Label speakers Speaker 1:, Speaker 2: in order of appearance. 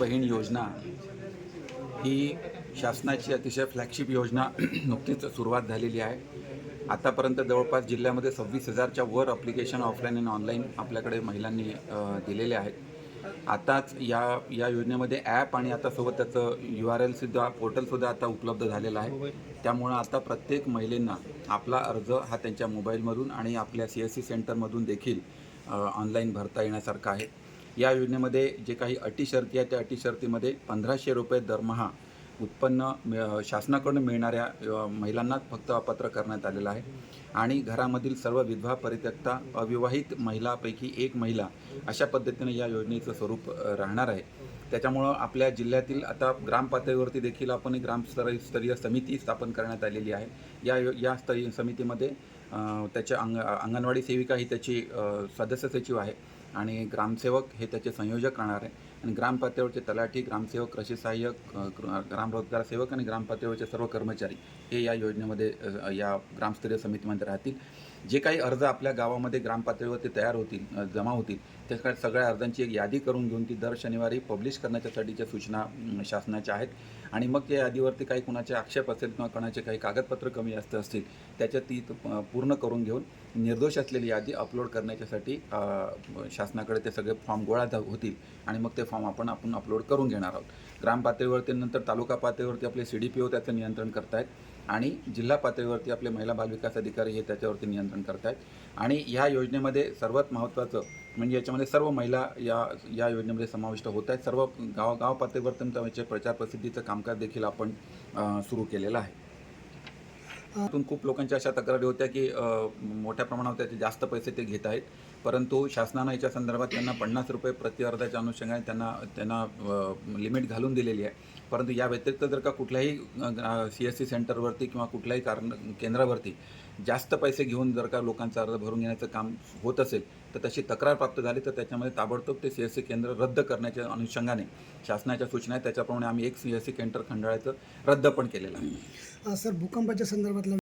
Speaker 1: बहीण योजना ही शासनाची अतिशय फ्लॅगशिप योजना नुकतीच सुरुवात झालेली आहे. आतापर्यंत जवळपास जिल्ह्यामध्ये सव्वीस हजारच्या वर अप्लिकेशन ऑफलाईन आणि ऑनलाईन आपल्याकडे महिलांनी दिलेले आहेत. आताच या या योजनेमध्ये ॲप आणि आता सोबत त्याचं यू आर एलसुद्धा पोर्टलसुद्धा आता उपलब्ध झालेलं आहे. त्यामुळं आता प्रत्येक महिलेंना आपला अर्ज हा त्यांच्या मोबाईलमधून आणि आपल्या सी एस सी सेंटरमधून देखील ऑनलाईन भरता येण्यासारखा आहे. या योजनेमध्ये जे काही अटी शर्ती आहेत त्या अटी शर्तीमध्ये पंधराशे रुपये दरमहा उत्पन्न मिळ- शासनाकडून मिळणाऱ्या महिलांना महिलांनाच फक्त अपात्र करण्यात आलेलं आहे. आणि घरामधील सर्व विधवा परित्यक्ता अविवाहित महिलापैकी एक महिला अशा पद्धतीने या योजनेचं स्वरूप राहणार आहे. त्याच्यामुळं आपल्या जिल्ह्यातील आता ग्रामपातळीवरती देखील आपण एक ग्रामस्तरीय समिती स्थापन करण्यात आलेली आहे. या या स्तरीय समितीमध्ये त्याच्या अंग अंगणवाडी सेविका ही त्याची सदस्य सचिव आहे. आणि ग्रामसेवक हे त्याचे संयोजक राहणार आहे. आणि ग्रामपातळीवरचे तलाठी ग्रामसेवक कृषी सहाय्यक ग्रामरोजगार सेवक आणि ग्रामपातळीवरचे सर्व कर्मचारी हे या योजनेमध्ये या ग्रामस्तरीय समितीमध्ये राहतील. जे काही अर्ज आपल्या गावामध्ये ग्रामपातळीवरती तयार होतील जमा होतील त्या सगळ्या अर्जांची एक यादी करून घेऊन ती दर शनिवारी पब्लिश करण्याच्यासाठीच्या सूचना शासनाच्या आहेत. आणि मग त्या यादीवरती काही कुणाचे आक्षेप असेल किंवा कोणाचे काही कागदपत्र कमी जास्त असतील त्याच्या ती पूर्ण करून घेऊन निर्दोष असलेली यादी अपलोड करण्याच्यासाठी शासनाकडे ते सगळे फॉर्म गोळा होतील आणि मग ते फॉर्म आपण आपण अपलोड करून घेणार आहोत. ग्राम पातळीवरती नंतर तालुका पातळीवरती आपले सी डी पी ओ त्याचं नियंत्रण करतायत आणि जिल्हा पातळीवरती आपले महिला बालविकास अधिकारी हे त्याच्यावरती नियंत्रण करतायत. आणि ह्या योजनेमध्ये सर्वात महत्त्वाचं म्हणजे याच्यामध्ये सर्व महिला या या योजनेमध्ये समाविष्ट होत आहेत सर्व गाव गाव पातळीवरती त्यांच्या प्रचार प्रसिद्धीचं कामकाज देखील आपण सुरू केलेलं आहे. खूप लोकांच्या अशा तक्रारी होत्या की मोठ्या प्रमाणावर त्याचे जास्त पैसे ते घेत आहेत. परंतु शासनानं याच्या संदर्भात त्यांना पन्नास रुपये प्रतिअर्धाच्या अनुषंगाने त्यांना त्यांना लिमिट घालून दिलेली आहे. परंतु या व्यतिरिक्त जर का कुठल्याही सी एस सी सेंटरवरती किंवा कुठल्याही कारण केंद्रावरती जास्त पैसे घेऊन जर का लोकांचा अर्ज भरून घेण्याचं काम होत असेल तर तशी तक्रार प्राप्त झाली तर त्याच्यामध्ये ताबडतोब ते सी एस सी केंद्र रद्द करण्याच्या अनुषंगाने शासनाच्या सूचना आहेत. त्याच्याप्रमाणे आम्ही एक सी एस सी केंद्र खंडाळ्याचं रद्द पण केलेलं आहे.
Speaker 2: सर भूकंपाच्या संदर्भातला